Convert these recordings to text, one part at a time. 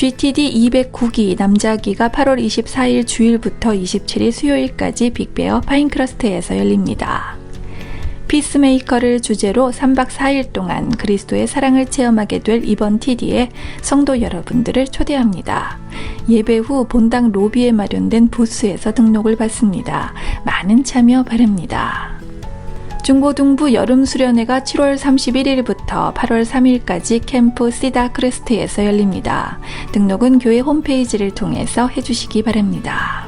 GTD 209기 남자기가 8월 24일 주일부터 27일 수요일까지 빅베어 파인크러스트에서 열립니다. 피스메이커를 주제로 3박 4일 동안 그리스도의 사랑을 체험하게 될 이번 TD에 성도 여러분들을 초대합니다. 예배 후 본당 로비에 마련된 부스에서 등록을 받습니다. 많은 참여 바랍니다. 중고등부 여름 수련회가 7월 31일부터 8월 3일까지 캠프 시다 크레스트에서 열립니다. 등록은 교회 홈페이지를 통해서 해주시기 바랍니다.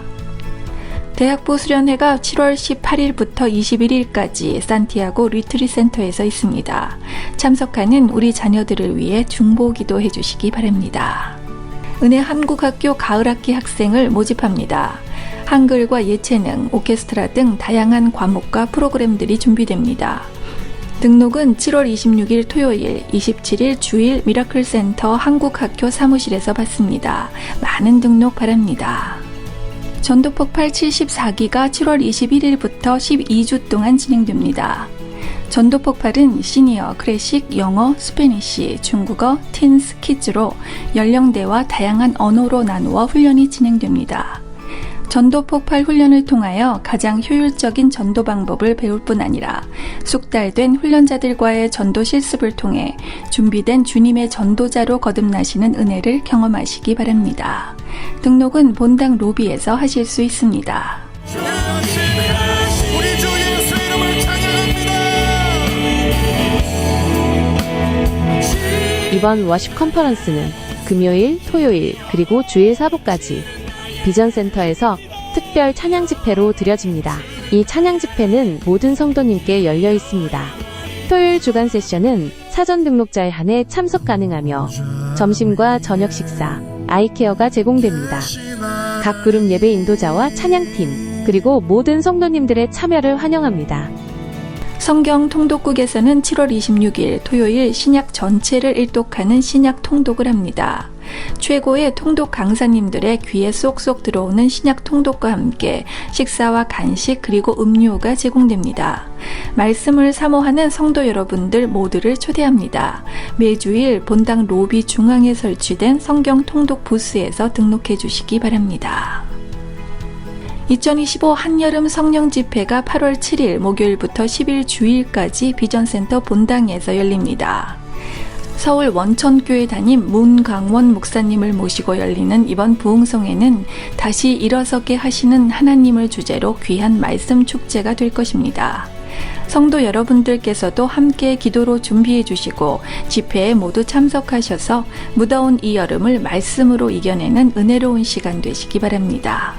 대학부 수련회가 7월 18일부터 21일까지 산티아고 리트리 센터에서 있습니다. 참석하는 우리 자녀들을 위해 중보 기도해 주시기 바랍니다. 은혜 한국학교 가을학기 학생을 모집합니다. 한글과 예체능, 오케스트라 등 다양한 과목과 프로그램들이 준비됩니다. 등록은 7월 26일 토요일, 27일 주일 미라클 센터 한국학교 사무실에서 받습니다. 많은 등록 바랍니다. 전도폭발 74기가 7월 21일부터 12주 동안 진행됩니다. 전도폭발은 시니어, 클래식, 영어, 스페니쉬, 중국어, 틴스, 키즈로 연령대와 다양한 언어로 나누어 훈련이 진행됩니다. 전도 폭발 훈련을 통하여 가장 효율적인 전도 방법을 배울 뿐 아니라 숙달된 훈련자들과의 전도 실습을 통해 준비된 주님의 전도자로 거듭나시는 은혜를 경험하시기 바랍니다. 등록은 본당 로비에서 하실 수 있습니다. 이번 워십 컨퍼런스는 금요일, 토요일, 그리고 주일 사부까지 비전센터에서 특별 찬양 집회로 드려집니다. 이 찬양 집회는 모든 성도님께 열려 있습니다. 토요일 주간 세션은 사전 등록자에 한해 참석 가능하며 점심과 저녁 식사, 아이케어가 제공됩니다. 각 그룹 예배 인도자와 찬양팀, 그리고 모든 성도님들의 참여를 환영합니다. 성경 통독국에서는 7월 26일 토요일 신약 전체를 일독하는 신약 통독을 합니다. 최고의 통독 강사님들의 귀에 쏙쏙 들어오는 신약 통독과 함께 식사와 간식 그리고 음료가 제공됩니다. 말씀을 사모하는 성도 여러분들 모두를 초대합니다. 매주일 본당 로비 중앙에 설치된 성경 통독 부스에서 등록해 주시기 바랍니다. 2025 한여름 성령 집회가 8월 7일 목요일부터 10일 주일까지 비전센터 본당에서 열립니다. 서울 원천교회 담임 문강원 목사님을 모시고 열리는 이번 부흥성에는 다시 일어서게 하시는 하나님을 주제로 귀한 말씀 축제가 될 것입니다. 성도 여러분들께서도 함께 기도로 준비해 주시고 집회에 모두 참석하셔서 무더운 이 여름을 말씀으로 이겨내는 은혜로운 시간 되시기 바랍니다.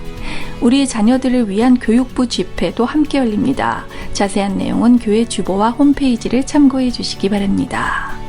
우리 자녀들을 위한 교육부 집회도 함께 열립니다. 자세한 내용은 교회 주보와 홈페이지를 참고해 주시기 바랍니다.